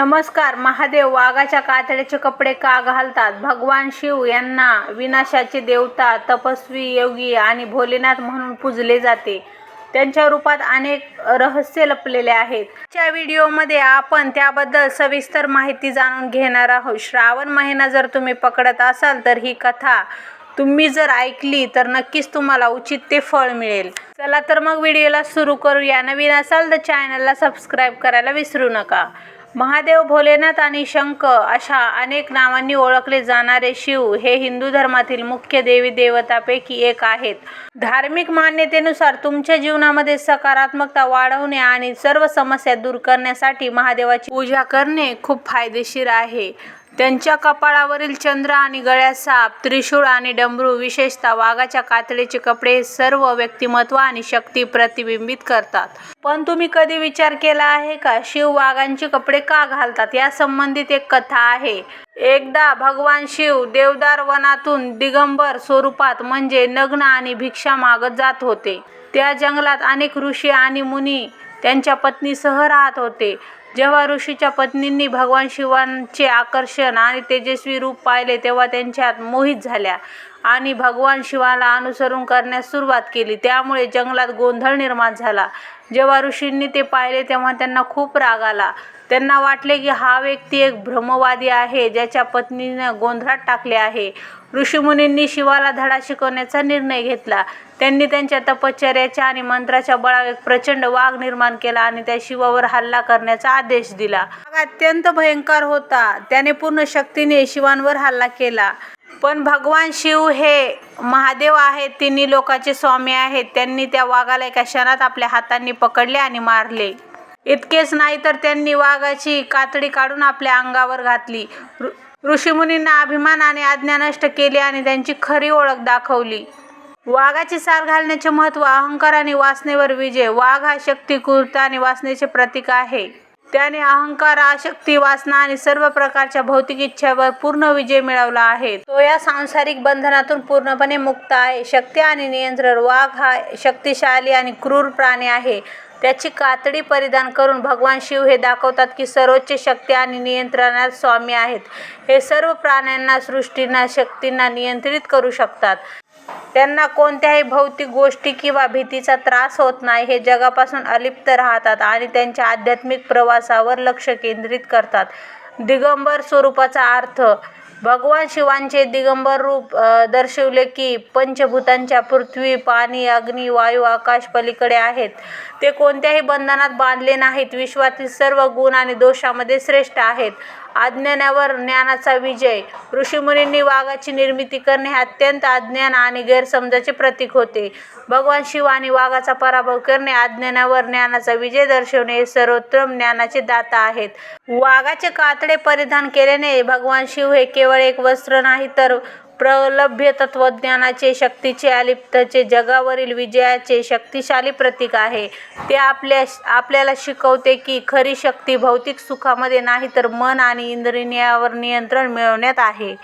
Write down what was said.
नमस्कार महादेव. वाघाच्या कातड्याचे कपडे का घालतात? भगवान शिव यांना विनाशाचे देवता तपस्वी योगी आणि भोलेनाथ म्हणून पूजले जाते. त्यांच्या रूपात अनेक रहस्य लपलेले आहेत. च्या व्हिडिओमध्ये आपण त्याबद्दल सविस्तर माहिती जाणून घेणार आहोत. श्रावण महिना जर तुम्ही पकडत असाल तर ही कथा तुम्ही जर ऐकली तर नक्कीच तुम्हाला उचित ते फळ मिळेल. चला तर मग व्हिडिओला सुरू करूया. नवीन असाल तर चॅनलला सबस्क्राईब करायला विसरू नका. महादेव भोलेनाथ आणि शंख अशा अनेक नावांनी ओळखले जाणारे शिव हे हिंदू धर्मातील मुख्य देवी देवतापैकी एक आहेत. धार्मिक मान्यतेनुसार तुमच्या जीवनामध्ये सकारात्मकता वाढवणे आणि सर्व समस्या दूर करण्यासाठी महादेवाची पूजा करणे खूप फायदेशीर आहे. त्यांच्या कपाळावरील चंद्र आणि गळ्यात साप त्रिशूळ आणि डमरू विशेषतः वाघाच्या कातडीचे कपडे हे सर्व व्यक्तिमत्व आणि शक्ती प्रतिबिंबित करतात. पण तुम्ही कधी विचार केला आहे का? शिव वाघांचे कपडे का घालतात? या संबंधित एक कथा आहे. एकदा भगवान शिव देवदार वनातून दिगंबर स्वरूपात म्हणजे नग्न आणि भिक्षा मागत जात होते. त्या जंगलात अनेक ऋषी आणि मुनी त्यांच्या पत्नीसह राहत होते. जेव्हा ऋषीच्या पत्नींनी भगवान शिवांचे आकर्षण आणि तेजस्वी रूप पाहिले तेव्हा त्यांच्यात मोहित झाल्या आणि भगवान शिवाला अनुसरून करण्यास सुरुवात केली. त्यामुळे जंगलात गोंधळ निर्माण झाला. जेव्हा ऋषींनी ते पाहिले तेव्हा त्यांना खूप राग आला. त्यांना वाटले की हा व्यक्ती एक भ्रमवादी आहे ज्याच्या पत्नीनं गोंधळात टाकले आहे. ऋषीमुनींनी शिवाला धडा शिकवण्याचा निर्णय घेतला. त्यांनी त्यांच्या तपश्चर्याच्या आणि मंत्राच्या बळावर एक प्रचंड वाघ निर्माण केला आणि त्या शिवावर हल्ला करण्याचा आदेश दिला. अत्यंत भयंकर होता. त्याने पूर्ण शक्तीने शिवांवर हल्ला केला. पण भगवान शिव हे महादेव आहेत तिन्ही लोकांचे स्वामी आहेत. त्यांनी त्या वाघाला एका क्षणात आपल्या हातांनी पकडले आणि मारले. इतकेच नाही तर त्यांनी वाघाची कातडी काढून आपल्या अंगावर घातली. ऋषीमुनींना अभिमान आणि आज्ञा नष्ट केली आणि त्यांची खरी ओळख दाखवली. वाघाची सार घालण्याचे महत्त्व अहंकार आणि वासनेवर विजय. वाघ हा शक्ती आणि वासनेचे प्रतीक आहे. त्याने अहंकार आशक्ती वासना आणि सर्व प्रकारच्या भौतिक इच्छावर पूर्ण विजय मिळवला आहे. तो या सांसारिक बंधनातून पूर्णपणे मुक्त आहे. शक्ती आणि नियंत्रण वाघ हा शक्तिशाली आणि क्रूर प्राणी आहे. त्याची कातडी परिधान करून भगवान शिव हे दाखवतात की सर्वोच्च शक्ती आणि नियंत्रणात स्वामी आहेत. हे सर्व प्राण्यांना सृष्टींना शक्तींना नियंत्रित करू शकतात. त्यांना कोणत्याही भौतिक गोष्टी किंवा भीतीचा त्रास होत नाही. हे जगापासून अलिप्त राहतात आणि त्यांच्या आध्यात्मिक प्रवासावर लक्ष केंद्रित करतात. दिगंबर स्वरूपाचा अर्थ भगवान शिवांचे दिगंबर रूप दर्शवले की पंचभूतांच्या पृथ्वी पाणी अग्नी वायू आकाश पलीकडे आहेत. ते कोणत्याही बंधनात बांधले नाहीत. विश्वातील सर्व गुण आणि दोषामध्ये श्रेष्ठ आहेत. अज्ञानावर ज्ञानाचा विजय. ऋषीमुनींनी वाघाची निर्मिती करणे हे अत्यंत अज्ञान आणि गैरसमजाचे प्रतीक होते. भगवान शिव आणि वाघाचा पराभव करणे अज्ञानावर ज्ञानाचा विजय दर्शवणे हे सर्वोत्तम ज्ञानाचे दाता आहेत. वाघाचे कातडे परिधान केल्याने भगवान शिव हे केवळ एक वस्त्र नाही तर प्रलभ्य तत्वज्ञानाचे शक्तीचे अलिप्तचे जगावरील विजयाचे शक्तिशाली प्रतीक आहे. ते आपल्या आपल्याला शिकवते की खरी शक्ती भौतिक सुखामध्ये नाही तर मन आणि इंद्रियावर नियंत्रण मिळवण्यात आहे.